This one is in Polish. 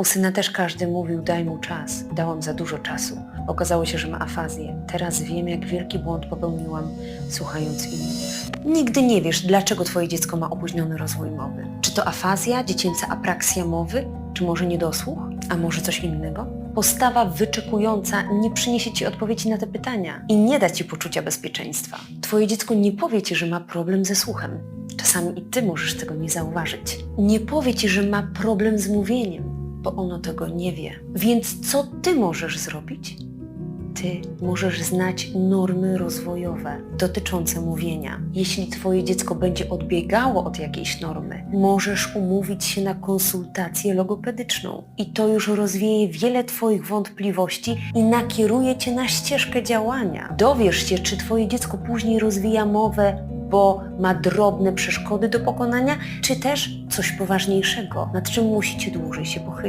U syna też każdy mówił, daj mu czas. Dałam za dużo czasu. Okazało się, że ma afazję. Teraz wiem, jak wielki błąd popełniłam, słuchając innych. Nigdy nie wiesz, dlaczego twoje dziecko ma opóźniony rozwój mowy. Czy to afazja, dziecięca apraksja mowy, czy może niedosłuch, a może coś innego? Postawa wyczekująca nie przyniesie ci odpowiedzi na te pytania i nie da ci poczucia bezpieczeństwa. Twoje dziecko nie powie ci, że ma problem ze słuchem. Czasami i ty możesz tego nie zauważyć. Nie powie ci, że ma problem z mówieniem, bo ono tego nie wie. Więc co ty możesz zrobić? Ty możesz znać normy rozwojowe dotyczące mówienia. Jeśli Twoje dziecko będzie odbiegało od jakiejś normy, możesz umówić się na konsultację logopedyczną. I to już rozwieje wiele Twoich wątpliwości i nakieruje Cię na ścieżkę działania. Dowiesz się, czy Twoje dziecko później rozwija mowę, bo ma drobne przeszkody do pokonania, czy też coś poważniejszego, nad czym musicie dłużej się pochylić.